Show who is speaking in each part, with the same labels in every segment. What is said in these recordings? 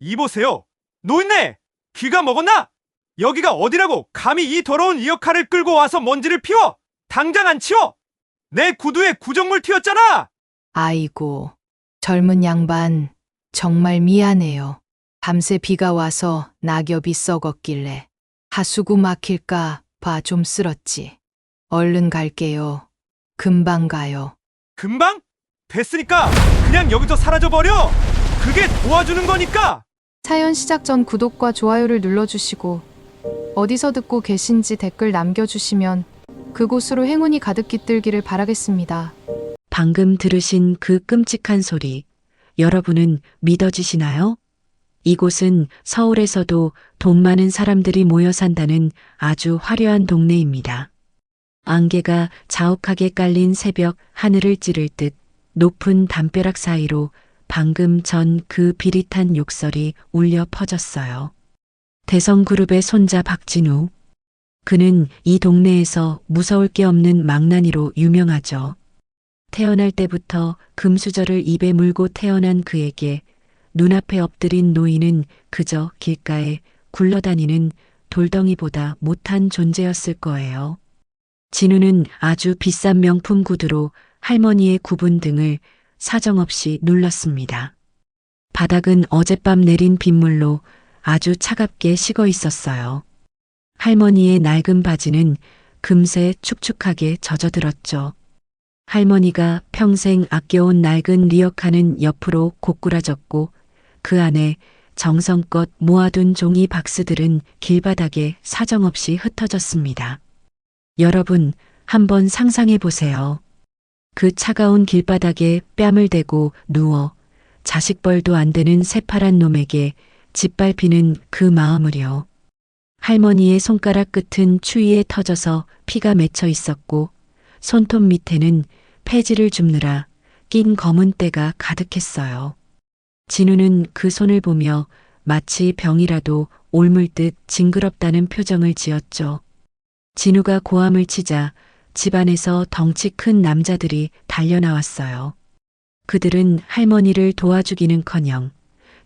Speaker 1: 이보세요. 노인네! 귀가 먹었나? 여기가 어디라고 감히 이 더러운 리어카를 끌고 와서 먼지를 피워! 당장 안 치워! 내 구두에 구정물 튀었잖아!
Speaker 2: 아이고, 젊은 양반, 정말 미안해요. 밤새 비가 와서 낙엽이 썩었길래 하수구 막힐까 봐 좀 쓸었지. 얼른 갈게요. 금방 가요.
Speaker 1: 금방? 됐으니까 그냥 여기서 사라져버려! 그게 도와주는 거니까!
Speaker 3: 사연 시작 전 구독과 좋아요를 눌러주시고 어디서 듣고 계신지 댓글 남겨주시면 그곳으로 행운이 가득 깃들기를 바라겠습니다.
Speaker 4: 방금 들으신 그 끔찍한 소리, 여러분은 믿어지시나요? 이곳은 서울에서도 돈 많은 사람들이 모여 산다는 아주 화려한 동네입니다. 안개가 자욱하게 깔린 새벽 하늘을 찌를 듯 높은 담벼락 사이로 방금 전 그 비릿한 욕설이 울려 퍼졌어요. 대성그룹의 손자 박진우. 그는 이 동네에서 무서울 게 없는 망나니로 유명하죠. 태어날 때부터 금수저를 입에 물고 태어난 그에게 눈앞에 엎드린 노인은 그저 길가에 굴러다니는 돌덩이보다 못한 존재였을 거예요. 진우는 아주 비싼 명품 구두로 할머니의 굽은 등을 사정없이 눌렀습니다. 바닥은 어젯밤 내린 빗물로 아주 차갑게 식어 있었어요. 할머니의 낡은 바지는 금세 축축하게 젖어들었죠. 할머니가 평생 아껴온 낡은 리어카는 옆으로 고꾸라졌고 그 안에 정성껏 모아둔 종이 박스들은 길바닥에 사정없이 흩어졌습니다. 여러분, 한번 상상해 보세요. 그 차가운 길바닥에 뺨을 대고 누워 자식벌도 안 되는 새파란 놈에게 짓밟히는 그 마음을요. 할머니의 손가락 끝은 추위에 터져서 피가 맺혀 있었고 손톱 밑에는 폐지를 줍느라 낀 검은 때가 가득했어요. 진우는 그 손을 보며 마치 병이라도 옮을 듯 징그럽다는 표정을 지었죠. 진우가 고함을 치자 집안에서 덩치 큰 남자들이 달려나왔어요. 그들은 할머니를 도와주기는커녕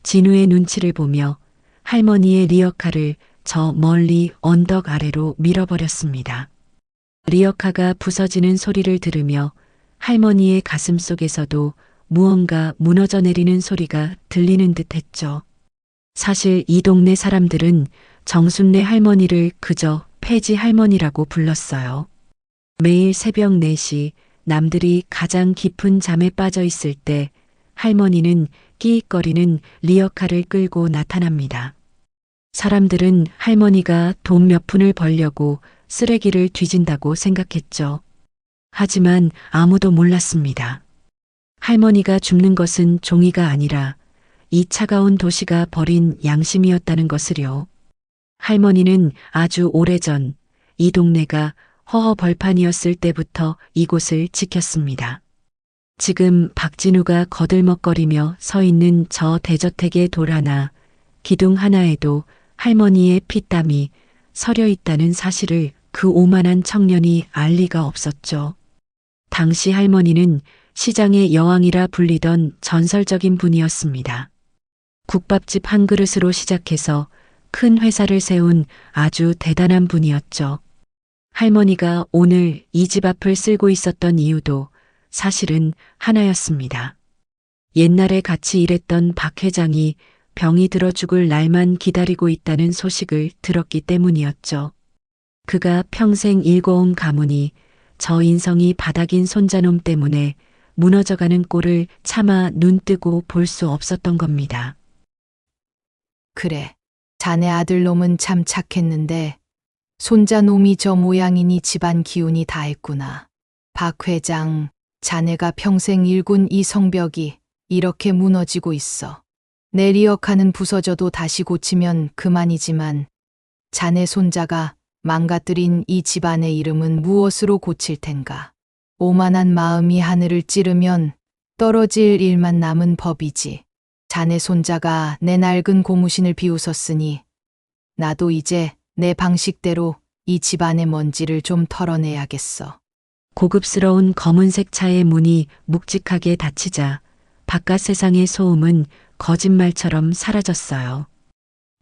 Speaker 4: 진우의 눈치를 보며 할머니의 리어카를 저 멀리 언덕 아래로 밀어버렸습니다. 리어카가 부서지는 소리를 들으며 할머니의 가슴 속에서도 무언가 무너져 내리는 소리가 들리는 듯 했죠. 사실 이 동네 사람들은 정순례 할머니를 그저 폐지 할머니라고 불렀어요. 매일 새벽 4시 남들이 가장 깊은 잠에 빠져 있을 때 할머니는 끼익거리는 리어카를 끌고 나타납니다. 사람들은 할머니가 돈 몇 푼을 벌려고 쓰레기를 뒤진다고 생각했죠. 하지만 아무도 몰랐습니다. 할머니가 줍는 것은 종이가 아니라 이 차가운 도시가 버린 양심이었다는 것을요. 할머니는 아주 오래전 이 동네가 허허 벌판이었을 때부터 이곳을 지켰습니다. 지금 박진우가 거들먹거리며 서 있는 저 대저택의 돌 하나, 기둥 하나에도 할머니의 피땀이 서려 있다는 사실을 그 오만한 청년이 알 리가 없었죠. 당시 할머니는 시장의 여왕이라 불리던 전설적인 분이었습니다. 국밥집 한 그릇으로 시작해서 큰 회사를 세운 아주 대단한 분이었죠. 할머니가 오늘 이 집 앞을 쓸고 있었던 이유도 사실은 하나였습니다. 옛날에 같이 일했던 박 회장이 병이 들어 죽을 날만 기다리고 있다는 소식을 들었기 때문이었죠. 그가 평생 일궈온 가문이 저 인성이 바닥인 손자놈 때문에 무너져가는 꼴을 차마 눈뜨고 볼 수 없었던 겁니다.
Speaker 2: 그래, 자네 아들놈은 참 착했는데 손자 놈이 저 모양이니 집안 기운이 다 했구나. 박 회장, 자네가 평생 일군 이 성벽이 이렇게 무너지고 있어. 내 리어카는 부서져도 다시 고치면 그만이지만 자네 손자가 망가뜨린 이 집안의 이름은 무엇으로 고칠 텐가. 오만한 마음이 하늘을 찌르면 떨어질 일만 남은 법이지. 자네 손자가 내 낡은 고무신을 비웃었으니 나도 이제 내 방식대로 이 집안의 먼지를 좀 털어내야겠어.
Speaker 4: 고급스러운 검은색 차의 문이 묵직하게 닫히자 바깥 세상의 소음은 거짓말처럼 사라졌어요.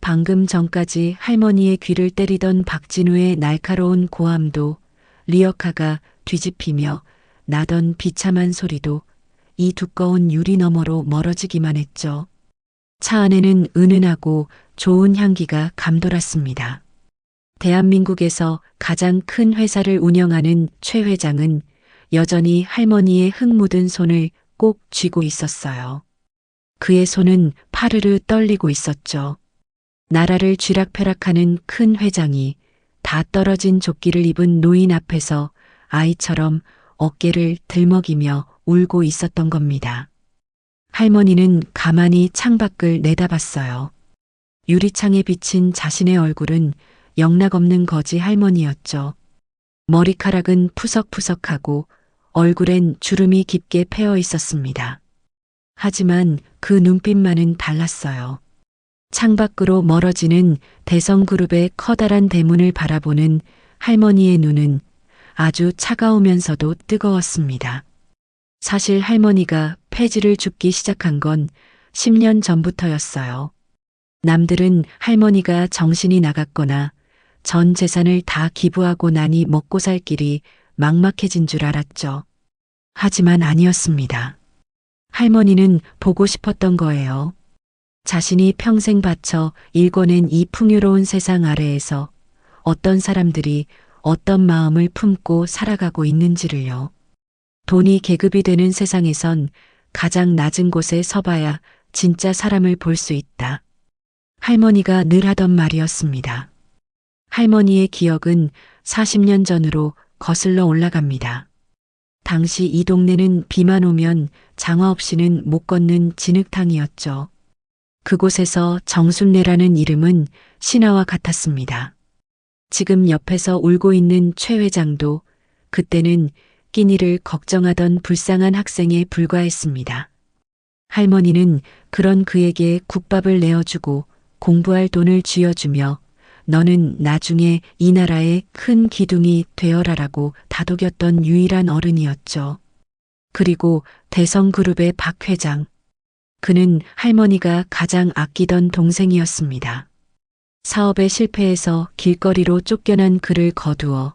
Speaker 4: 방금 전까지 할머니의 귀를 때리던 박진우의 날카로운 고함도 리어카가 뒤집히며 나던 비참한 소리도 이 두꺼운 유리 너머로 멀어지기만 했죠. 차 안에는 은은하고 좋은 향기가 감돌았습니다. 대한민국에서 가장 큰 회사를 운영하는 최 회장은 여전히 할머니의 흙 묻은 손을 꼭 쥐고 있었어요. 그의 손은 파르르 떨리고 있었죠. 나라를 쥐락펴락하는 큰 회장이 다 떨어진 조끼를 입은 노인 앞에서 아이처럼 어깨를 들먹이며 울고 있었던 겁니다. 할머니는 가만히 창밖을 내다봤어요. 유리창에 비친 자신의 얼굴은 영락없는 거지 할머니였죠. 머리카락은 푸석푸석하고 얼굴엔 주름이 깊게 패어 있었습니다. 하지만 그 눈빛만은 달랐어요. 창밖으로 멀어지는 대성그룹의 커다란 대문을 바라보는 할머니의 눈은 아주 차가우면서도 뜨거웠습니다. 사실 할머니가 폐지를 줍기 시작한 건 10년 전부터였어요. 남들은 할머니가 정신이 나갔거나 전 재산을 다 기부하고 나니 먹고 살 길이 막막해진 줄 알았죠. 하지만 아니었습니다. 할머니는 보고 싶었던 거예요. 자신이 평생 바쳐 일궈낸 이 풍요로운 세상 아래에서 어떤 사람들이 어떤 마음을 품고 살아가고 있는지를요. 돈이 계급이 되는 세상에선 가장 낮은 곳에 서봐야 진짜 사람을 볼 수 있다. 할머니가 늘 하던 말이었습니다. 할머니의 기억은 40년 전으로 거슬러 올라갑니다. 당시 이 동네는 비만 오면 장화 없이는 못 걷는 진흙탕이었죠. 그곳에서 정순례라는 이름은 신화와 같았습니다. 지금 옆에서 울고 있는 최 회장도 그때는 끼니를 걱정하던 불쌍한 학생에 불과했습니다. 할머니는 그런 그에게 국밥을 내어주고 공부할 돈을 쥐어주며 너는 나중에 이 나라의 큰 기둥이 되어라라고 다독였던 유일한 어른이었죠. 그리고 대성그룹의 박 회장. 그는 할머니가 가장 아끼던 동생이었습니다. 사업에 실패해서 길거리로 쫓겨난 그를 거두어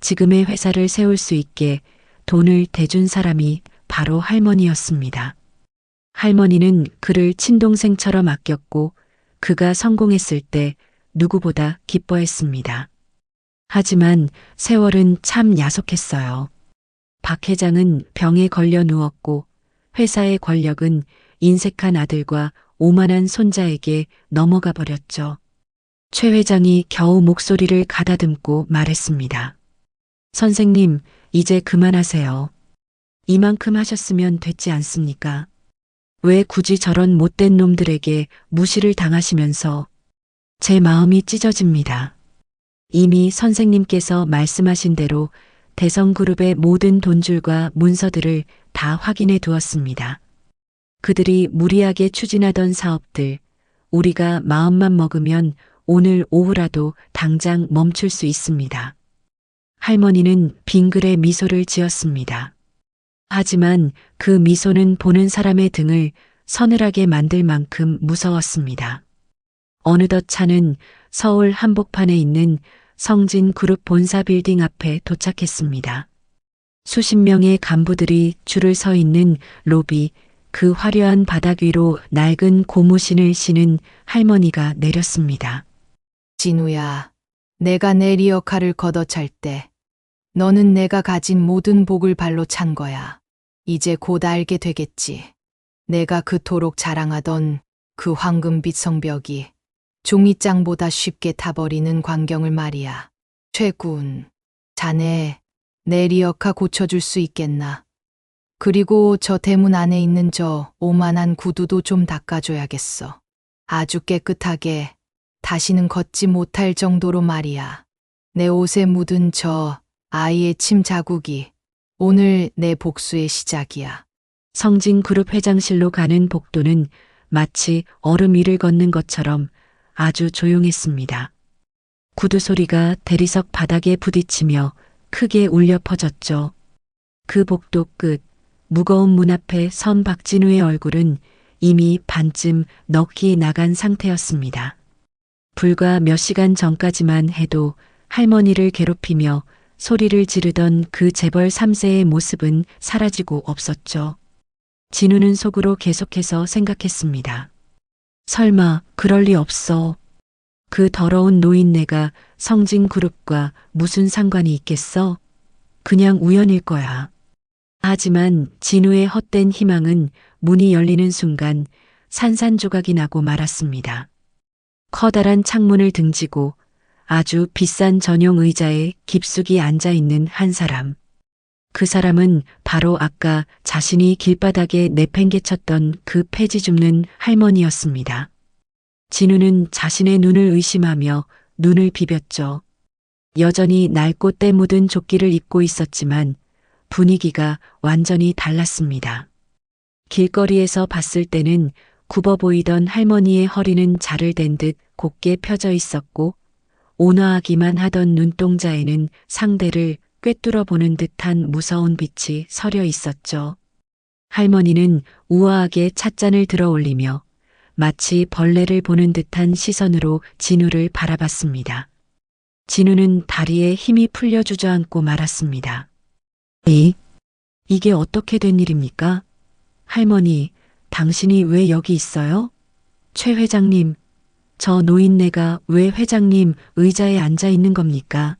Speaker 4: 지금의 회사를 세울 수 있게 돈을 대준 사람이 바로 할머니였습니다. 할머니는 그를 친동생처럼 아꼈고 그가 성공했을 때 누구보다 기뻐했습니다. 하지만 세월은 참 야속했어요. 박 회장은 병에 걸려 누웠고 회사의 권력은 인색한 아들과 오만한 손자에게 넘어가 버렸죠. 최 회장이 겨우 목소리를 가다듬고 말했습니다. 선생님, 이제 그만하세요. 이만큼 하셨으면 됐지 않습니까? 왜 굳이 저런 못된 놈들에게 무시를 당하시면서 제 마음이 찢어집니다. 이미 선생님께서 말씀하신 대로 대성그룹의 모든 돈줄과 문서들을 다 확인해 두었습니다. 그들이 무리하게 추진하던 사업들, 우리가 마음만 먹으면 오늘 오후라도 당장 멈출 수 있습니다. 할머니는 빙글에 미소를 지었습니다. 하지만 그 미소는 보는 사람의 등을 서늘하게 만들 만큼 무서웠습니다. 어느덧 차는 서울 한복판에 있는 성진 그룹 본사 빌딩 앞에 도착했습니다. 수십 명의 간부들이 줄을 서 있는 로비, 그 화려한 바닥 위로 낡은 고무신을 신은 할머니가 내렸습니다.
Speaker 2: 진우야, 내가 내 리어카를 걷어찰 때 너는 내가 가진 모든 복을 발로 찬 거야. 이제 곧 알게 되겠지. 내가 그토록 자랑하던 그 황금빛 성벽이 종이장보다 쉽게 타버리는 광경을 말이야. 최군, 자네 내 리어카 고쳐줄 수 있겠나? 그리고 저 대문 안에 있는 저 오만한 구두도 좀 닦아줘야겠어. 아주 깨끗하게 다시는 걷지 못할 정도로 말이야. 내 옷에 묻은 저 아이의 침 자국이 오늘 내 복수의 시작이야.
Speaker 4: 성진 그룹 회장실로 가는 복도는 마치 얼음 위를 걷는 것처럼 아주 조용했습니다. 구두 소리가 대리석 바닥에 부딪히며 크게 울려 퍼졌죠. 그 복도 끝, 무거운 문 앞에 선 박진우의 얼굴은 이미 반쯤 넋이 나간 상태였습니다. 불과 몇 시간 전까지만 해도 할머니를 괴롭히며 소리를 지르던 그 재벌 3세의 모습은 사라지고 없었죠. 진우는 속으로 계속해서 생각했습니다. 설마 그럴 리 없어. 그 더러운 노인네가 성진 그룹과 무슨 상관이 있겠어? 그냥 우연일 거야. 하지만 진우의 헛된 희망은 문이 열리는 순간 산산조각이 나고 말았습니다. 커다란 창문을 등지고 아주 비싼 전용 의자에 깊숙이 앉아 있는 한 사람. 그 사람은 바로 아까 자신이 길바닥에 내팽개쳤던 그 폐지 줍는 할머니였습니다. 진우는 자신의 눈을 의심하며 눈을 비볐죠. 여전히 낡고 때 묻은 조끼를 입고 있었지만 분위기가 완전히 달랐습니다. 길거리에서 봤을 때는 굽어 보이던 할머니의 허리는 자를 댄듯 곧게 펴져 있었고 온화하기만 하던 눈동자에는 상대를 꿰뚫어 보는 듯한 무서운 빛이 서려 있었죠. 할머니는 우아하게 찻잔을 들어 올리며 마치 벌레를 보는 듯한 시선으로 진우를 바라봤습니다. 진우는 다리에 힘이 풀려 주저앉고 말았습니다. 이, 이게 어떻게 된 일입니까? 할머니, 당신이 왜 여기 있어요? 최 회장님, 저 노인네가 왜 회장님 의자에 앉아 있는 겁니까?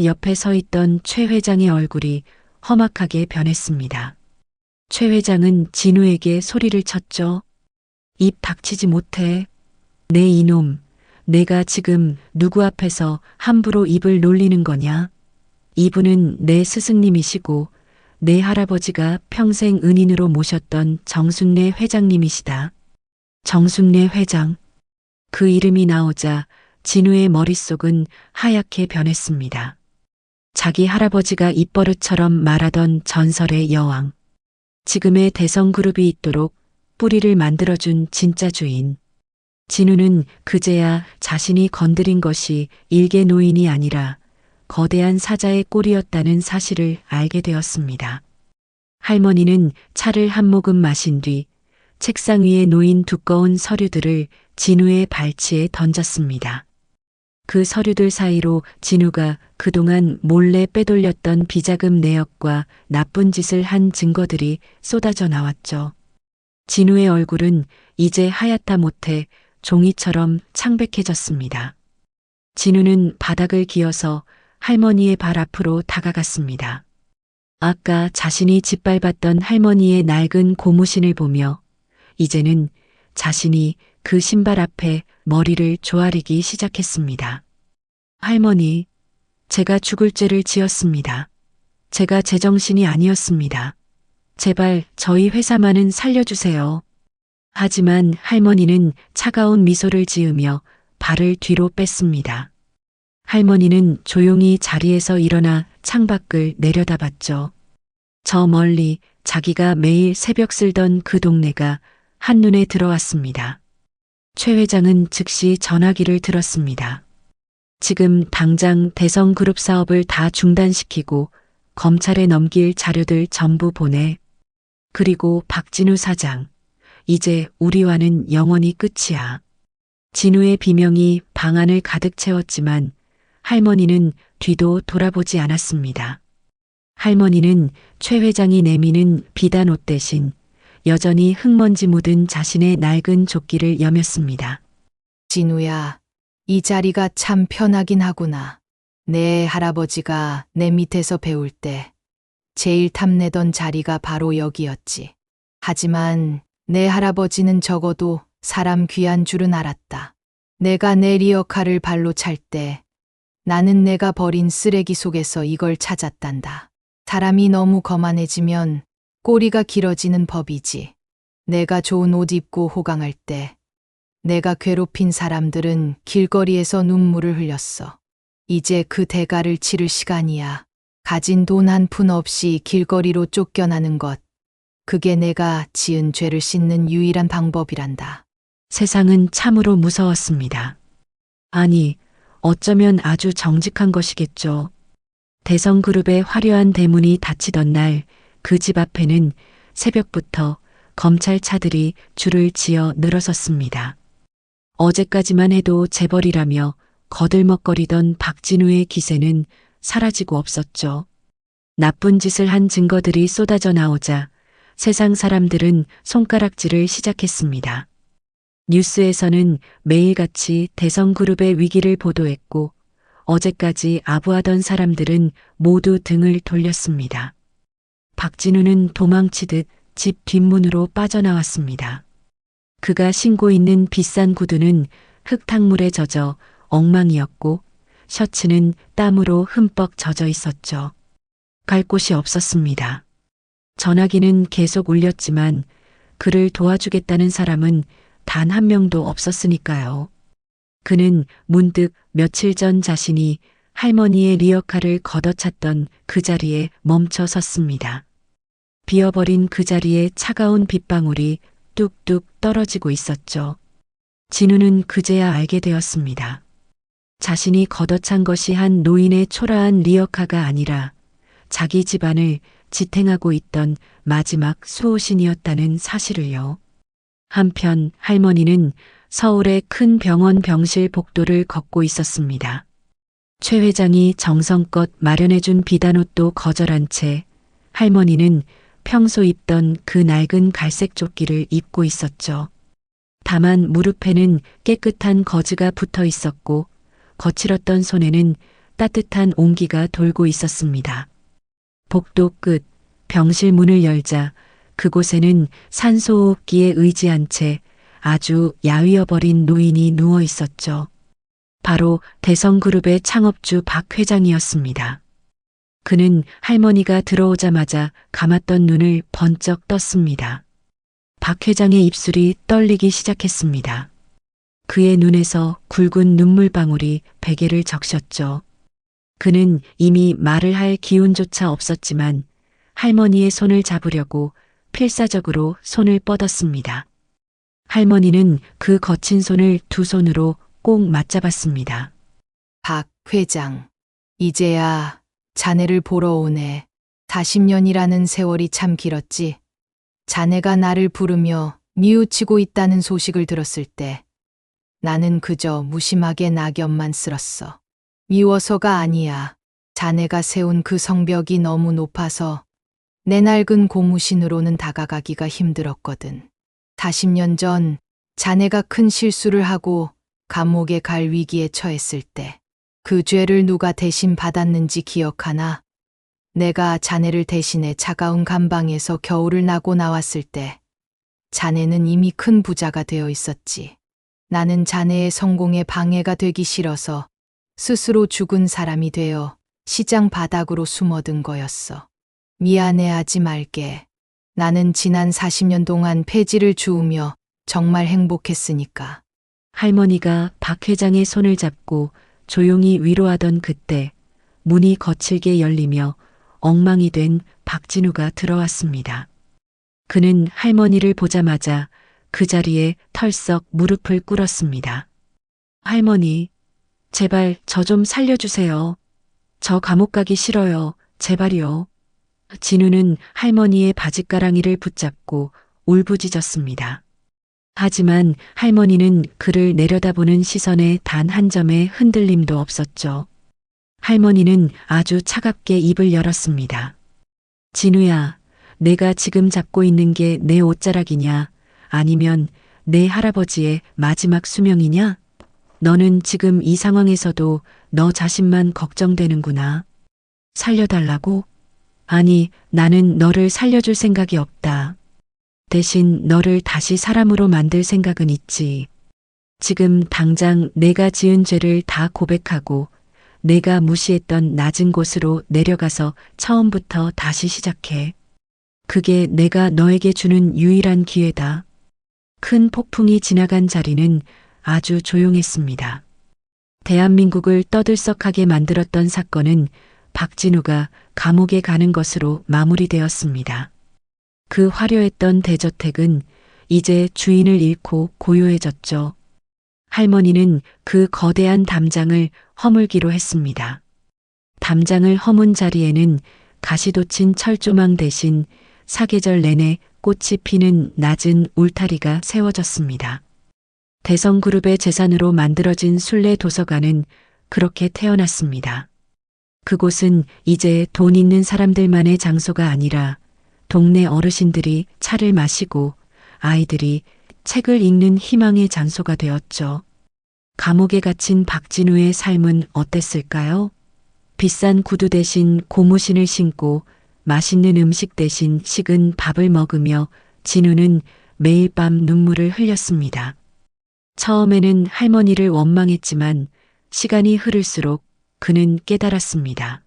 Speaker 4: 옆에 서 있던 최 회장의 얼굴이 험악하게 변했습니다. 최 회장은 진우에게 소리를 쳤죠. 입 닥치지 못해. 내 이놈, 내가 지금 누구 앞에서 함부로 입을 놀리는 거냐? 이분은 내 스승님이시고 내 할아버지가 평생 은인으로 모셨던 정순례 회장님이시다. 정순례 회장. 그 이름이 나오자 진우의 머릿속은 하얗게 변했습니다. 자기 할아버지가 입버릇처럼 말하던 전설의 여왕. 지금의 대성그룹이 있도록 뿌리를 만들어준 진짜 주인. 진우는 그제야 자신이 건드린 것이 일개 노인이 아니라 거대한 사자의 꼴이었다는 사실을 알게 되었습니다. 할머니는 차를 한 모금 마신 뒤 책상 위에 놓인 두꺼운 서류들을 진우의 발치에 던졌습니다. 그 서류들 사이로 진우가 그동안 몰래 빼돌렸던 비자금 내역과 나쁜 짓을 한 증거들이 쏟아져 나왔죠. 진우의 얼굴은 이제 하얗다 못해 종이처럼 창백해졌습니다. 진우는 바닥을 기어서 할머니의 발 앞으로 다가갔습니다. 아까 자신이 짓밟았던 할머니의 낡은 고무신을 보며 이제는 자신이 그 신발 앞에 머리를 조아리기 시작했습니다. 할머니, 제가 죽을 죄를 지었습니다. 제가 제정신이 아니었습니다. 제발 저희 회사만은 살려주세요. 하지만 할머니는 차가운 미소를 지으며 발을 뒤로 뺐습니다. 할머니는 조용히 자리에서 일어나 창밖을 내려다봤죠. 저 멀리 자기가 매일 새벽 쓸던 그 동네가 한눈에 들어왔습니다. 최 회장은 즉시 전화기를 들었습니다. 지금 당장 대성그룹 사업을 다 중단시키고 검찰에 넘길 자료들 전부 보내. 그리고 박진우 사장. 이제 우리와는 영원히 끝이야. 진우의 비명이 방 안을 가득 채웠지만 할머니는 뒤도 돌아보지 않았습니다. 할머니는 최 회장이 내미는 비단 옷 대신 여전히 흙먼지 묻은 자신의 낡은 조끼를 여몄습니다.
Speaker 2: 진우야, 이 자리가 참 편하긴 하구나. 내 할아버지가 내 밑에서 배울 때 제일 탐내던 자리가 바로 여기였지. 하지만 내 할아버지는 적어도 사람 귀한 줄은 알았다. 내가 내 리어카를 발로 찰 때 나는 내가 버린 쓰레기 속에서 이걸 찾았단다. 사람이 너무 거만해지면 꼬리가 길어지는 법이지. 내가 좋은 옷 입고 호강할 때 내가 괴롭힌 사람들은 길거리에서 눈물을 흘렸어. 이제 그 대가를 치를 시간이야. 가진 돈 한 푼 없이 길거리로 쫓겨나는 것. 그게 내가 지은 죄를 씻는 유일한 방법이란다.
Speaker 4: 세상은 참으로 무서웠습니다. 아니, 어쩌면 아주 정직한 것이겠죠. 대성그룹의 화려한 대문이 닫히던 날, 그 집 앞에는 새벽부터 검찰 차들이 줄을 지어 늘어섰습니다. 어제까지만 해도 재벌이라며 거들먹거리던 박진우의 기세는 사라지고 없었죠. 나쁜 짓을 한 증거들이 쏟아져 나오자 세상 사람들은 손가락질을 시작했습니다. 뉴스에서는 매일같이 대성그룹의 위기를 보도했고 어제까지 아부하던 사람들은 모두 등을 돌렸습니다. 박진우는 도망치듯 집 뒷문으로 빠져나왔습니다. 그가 신고 있는 비싼 구두는 흙탕물에 젖어 엉망이었고 셔츠는 땀으로 흠뻑 젖어 있었죠. 갈 곳이 없었습니다. 전화기는 계속 울렸지만 그를 도와주겠다는 사람은 단 한 명도 없었으니까요. 그는 문득 며칠 전 자신이 할머니의 리어카를 걷어찼던 그 자리에 멈춰 섰습니다. 비어버린 그 자리에 차가운 빗방울이 뚝뚝 떨어지고 있었죠. 진우는 그제야 알게 되었습니다. 자신이 걷어찬 것이 한 노인의 초라한 리어카가 아니라 자기 집안을 지탱하고 있던 마지막 수호신이었다는 사실을요. 한편 할머니는 서울의 큰 병원 병실 복도를 걷고 있었습니다. 최 회장이 정성껏 마련해준 비단옷도 거절한 채 할머니는 평소 입던 그 낡은 갈색 조끼를 입고 있었죠. 다만 무릎에는 깨끗한 거즈가 붙어 있었고 거칠었던 손에는 따뜻한 온기가 돌고 있었습니다. 복도 끝 병실 문을 열자 그곳에는 산소호흡기에 의지한 채 아주 야위어버린 노인이 누워 있었죠. 바로 대성그룹의 창업주 박 회장이었습니다. 그는 할머니가 들어오자마자 감았던 눈을 번쩍 떴습니다. 박 회장의 입술이 떨리기 시작했습니다. 그의 눈에서 굵은 눈물방울이 베개를 적셨죠. 그는 이미 말을 할 기운조차 없었지만 할머니의 손을 잡으려고 필사적으로 손을 뻗었습니다. 할머니는 그 거친 손을 두 손으로 꼭 맞잡았습니다.
Speaker 2: 박 회장, 이제야 자네를 보러 오네. 40년이라는 세월이 참 길었지. 자네가 나를 부르며 뉘우치고 있다는 소식을 들었을 때 나는 그저 무심하게 낙엽만 쓸었어. 미워서가 아니야. 자네가 세운 그 성벽이 너무 높아서 내 낡은 고무신으로는 다가가기가 힘들었거든. 40년 전 자네가 큰 실수를 하고 감옥에 갈 위기에 처했을 때 그 죄를 누가 대신 받았는지 기억하나? 내가 자네를 대신해 차가운 감방에서 겨울을 나고 나왔을 때 자네는 이미 큰 부자가 되어 있었지. 나는 자네의 성공에 방해가 되기 싫어서 스스로 죽은 사람이 되어 시장 바닥으로 숨어든 거였어. 미안해하지 말게. 나는 지난 40년 동안 폐지를 주우며 정말 행복했으니까.
Speaker 4: 할머니가 박 회장의 손을 잡고 조용히 위로하던 그때 문이 거칠게 열리며 엉망이 된 박진우가 들어왔습니다. 그는 할머니를 보자마자 그 자리에 털썩 무릎을 꿇었습니다. 할머니, 제발 저 좀 살려주세요. 저 감옥 가기 싫어요. 제발이요. 진우는 할머니의 바짓가랑이를 붙잡고 울부짖었습니다. 하지만 할머니는 그를 내려다보는 시선에 단 한 점의 흔들림도 없었죠. 할머니는 아주 차갑게 입을 열었습니다. 진우야, 내가 지금 잡고 있는 게 내 옷자락이냐? 아니면 내 할아버지의 마지막 수명이냐? 너는 지금 이 상황에서도 너 자신만 걱정되는구나. 살려달라고? 아니, 나는 너를 살려줄 생각이 없다. 대신 너를 다시 사람으로 만들 생각은 있지. 지금 당장 내가 지은 죄를 다 고백하고 내가 무시했던 낮은 곳으로 내려가서 처음부터 다시 시작해. 그게 내가 너에게 주는 유일한 기회다. 큰 폭풍이 지나간 자리는 아주 조용했습니다. 대한민국을 떠들썩하게 만들었던 사건은 박진우가 감옥에 가는 것으로 마무리되었습니다. 그 화려했던 대저택은 이제 주인을 잃고 고요해졌죠. 할머니는 그 거대한 담장을 허물기로 했습니다. 담장을 허문 자리에는 가시돋친 철조망 대신 사계절 내내 꽃이 피는 낮은 울타리가 세워졌습니다. 대성그룹의 재산으로 만들어진 순례 도서관은 그렇게 태어났습니다. 그곳은 이제 돈 있는 사람들만의 장소가 아니라 동네 어르신들이 차를 마시고 아이들이 책을 읽는 희망의 장소가 되었죠. 감옥에 갇힌 박진우의 삶은 어땠을까요? 비싼 구두 대신 고무신을 신고 맛있는 음식 대신 식은 밥을 먹으며 진우는 매일 밤 눈물을 흘렸습니다. 처음에는 할머니를 원망했지만 시간이 흐를수록 그는 깨달았습니다.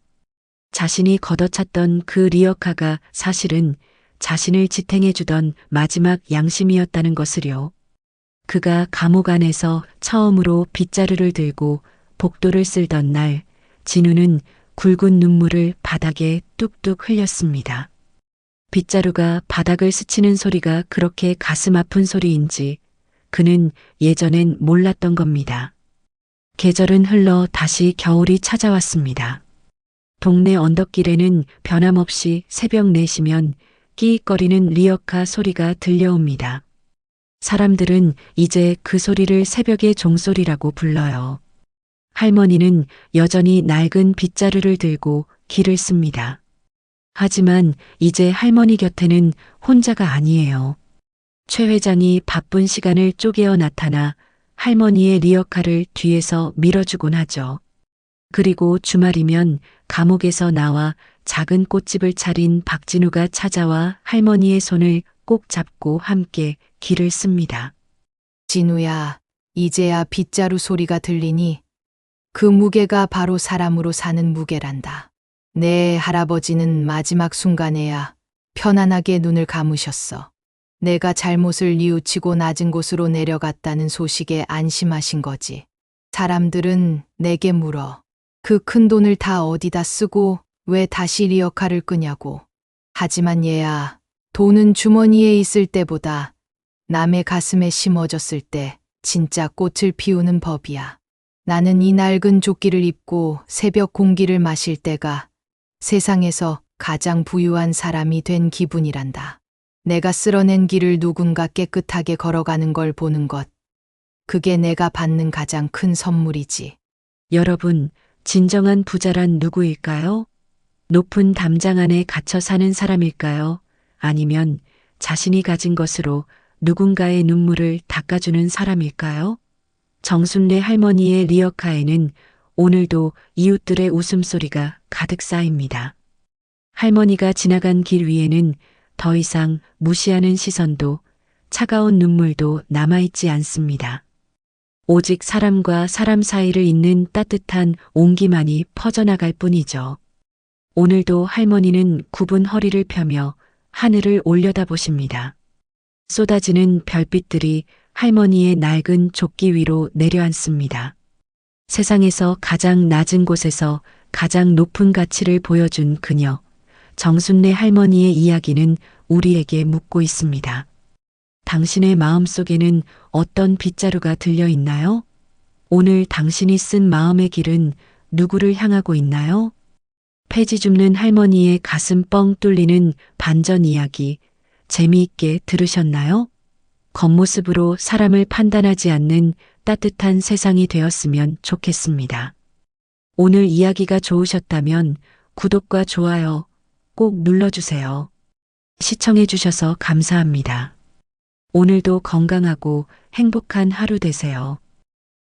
Speaker 4: 자신이 걷어찼던 그 리어카가 사실은 자신을 지탱해주던 마지막 양심이었다는 것을요. 그가 감옥 안에서 처음으로 빗자루를 들고 복도를 쓸던 날, 진우는 굵은 눈물을 바닥에 뚝뚝 흘렸습니다. 빗자루가 바닥을 스치는 소리가 그렇게 가슴 아픈 소리인지 그는 예전엔 몰랐던 겁니다. 계절은 흘러 다시 겨울이 찾아왔습니다. 동네 언덕길에는 변함없이 새벽 4시면 끼익거리는 리어카 소리가 들려옵니다. 사람들은 이제 그 소리를 새벽의 종소리라고 불러요. 할머니는 여전히 낡은 빗자루를 들고 길을 씁니다. 하지만 이제 할머니 곁에는 혼자가 아니에요. 최 회장이 바쁜 시간을 쪼개어 나타나 할머니의 리어카를 뒤에서 밀어주곤 하죠. 그리고 주말이면 감옥에서 나와 작은 꽃집을 차린 박진우가 찾아와 할머니의 손을 꼭 잡고 함께 길을 씁니다.
Speaker 2: 진우야, 이제야 빗자루 소리가 들리니 그 무게가 바로 사람으로 사는 무게란다. 내 할아버지는 마지막 순간에야 편안하게 눈을 감으셨어. 내가 잘못을 뉘우치고 낮은 곳으로 내려갔다는 소식에 안심하신 거지. 사람들은 내게 물어. 그 큰 돈을 다 어디다 쓰고 왜 다시 리어카를 끄냐고. 하지만 얘야, 돈은 주머니에 있을 때보다 남의 가슴에 심어졌을 때 진짜 꽃을 피우는 법이야. 나는 이 낡은 조끼를 입고 새벽 공기를 마실 때가 세상에서 가장 부유한 사람이 된 기분이란다. 내가 쓸어낸 길을 누군가 깨끗하게 걸어가는 걸 보는 것. 그게 내가 받는 가장 큰 선물이지.
Speaker 4: 여러분, 진정한 부자란 누구일까요? 높은 담장 안에 갇혀 사는 사람일까요? 아니면 자신이 가진 것으로 누군가의 눈물을 닦아주는 사람일까요? 정순례 할머니의 리어카에는 오늘도 이웃들의 웃음소리가 가득 쌓입니다. 할머니가 지나간 길 위에는 더 이상 무시하는 시선도 차가운 눈물도 남아있지 않습니다. 오직 사람과 사람 사이를 잇는 따뜻한 온기만이 퍼져나갈 뿐이죠. 오늘도 할머니는 굽은 허리를 펴며 하늘을 올려다보십니다. 쏟아지는 별빛들이 할머니의 낡은 조끼 위로 내려앉습니다. 세상에서 가장 낮은 곳에서 가장 높은 가치를 보여준 그녀, 정순례 할머니의 이야기는 우리에게 묻고 있습니다. 당신의 마음 속에는 어떤 빗자루가 들려 있나요? 오늘 당신이 쓴 마음의 길은 누구를 향하고 있나요? 폐지 줍는 할머니의 가슴 뻥 뚫리는 반전 이야기 재미있게 들으셨나요? 겉모습으로 사람을 판단하지 않는 따뜻한 세상이 되었으면 좋겠습니다. 오늘 이야기가 좋으셨다면 구독과 좋아요 꼭 눌러주세요. 시청해주셔서 감사합니다. 오늘도 건강하고 행복한 하루 되세요.